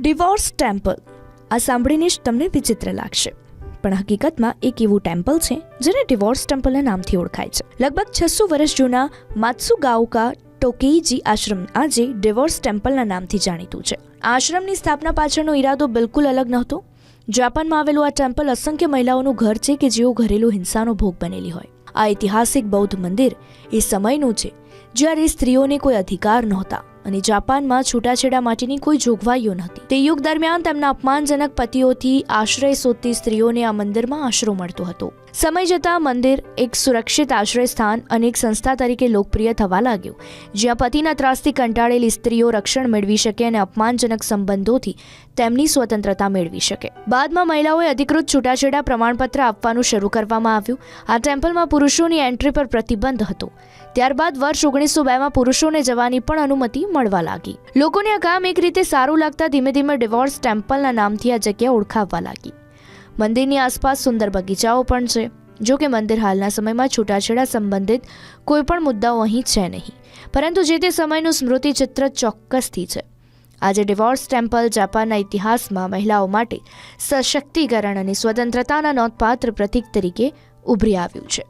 Divorce temple. આ સાંભળીને જ તમને વિચિત્ર લાગશે. પણ હકીકતમાં એક એવું ટેમ્પલ છે, જેને ડિવોર્સ ટેમ્પલના નામથી ઓળખાય છે. લગભગ છસો વર્ષ જૂના માત્સુગાઓકા ટોકેઈજી આશ્રમ આજે ડિવોર્સ ટેમ્પલના નામથી જાણીતું છે. આશ્રમની સ્થાપના પાછળનો ઈરાદો બિલકુલ અલગ નહોતો. જાપાનમાં આવેલું આ ટેમ્પલ અસંખ્ય મહિલાઓનું ઘર છે કે જેઓ ઘરેલું હિંસાનો ભોગ બનેલી હોય. આ ઐતિહાસિક બૌદ્ધ મંદિર એ સમયનું છે, જ્યારે સ્ત્રીઓને કોઈ અધિકાર નહોતા. અને જાપાનમાં છૂટાછેડા માટેની કોઈ જોગવાઈઓ નહોતી. તે યુગ દરમિયાન તેમના અપમાનજનક પતિઓથી આશ્રય શોધતી સ્ત્રીઓને આ મંદિરમાં આશરો મળતો હતો. સમય જતાં મંદિર એક સુરક્ષિત આશ્રય સ્થાન અને એક સંસ્થા તરીકે લોકપ્રિય થવા લાગ્યું. જ્યાં પતિના ત્રાસથી કંટાળેલી સ્ત્રીઓ રક્ષણ મેળવી શકે અને અપમાનજનક સંબંધોથી તેમની સ્વતંત્રતા મેળવી શકે. બાદમાં મહિલાઓએ અધિકૃત છૂટાછેડા પ્રમાણપત્ર આપવાનું શરૂ કરવામાં આવ્યું. આ ટેમ્પલમાં પુરુષોની એન્ટ્રી પર પ્રતિબંધ હતો. ત્યારબાદ વર્ષ ઓગણીસો બેમાં પુરુષોને જવાની પણ અનુમતિ મળવા લાગી. લોકોને આ કામ એક રીતે સારું લાગતા ધીમે ધીમે ડિવોર્સ ટેમ્પલના નામથી આ જગ્યા ઓળખાવવા લાગી. મંદિરની આસપાસ સુંદર બગીચાઓ પણ છે. જો કે મંદિર હાલના સમયમાં છૂટાછેડા સંબંધિત કોઈ પણ મુદ્દાઓ અહીં છે નહીં. પરંતુ જે તે સમયનું સ્મૃતિ ચિત્ર ચોક્કસથી છે. આજે ડિવોર્સ ટેમ્પલ જાપાનના ઇતિહાસમાં મહિલાઓ માટે સશક્તિકરણ અને સ્વતંત્રતાના નોંધપાત્ર પ્રતીક તરીકે ઉભરી આવ્યું છે.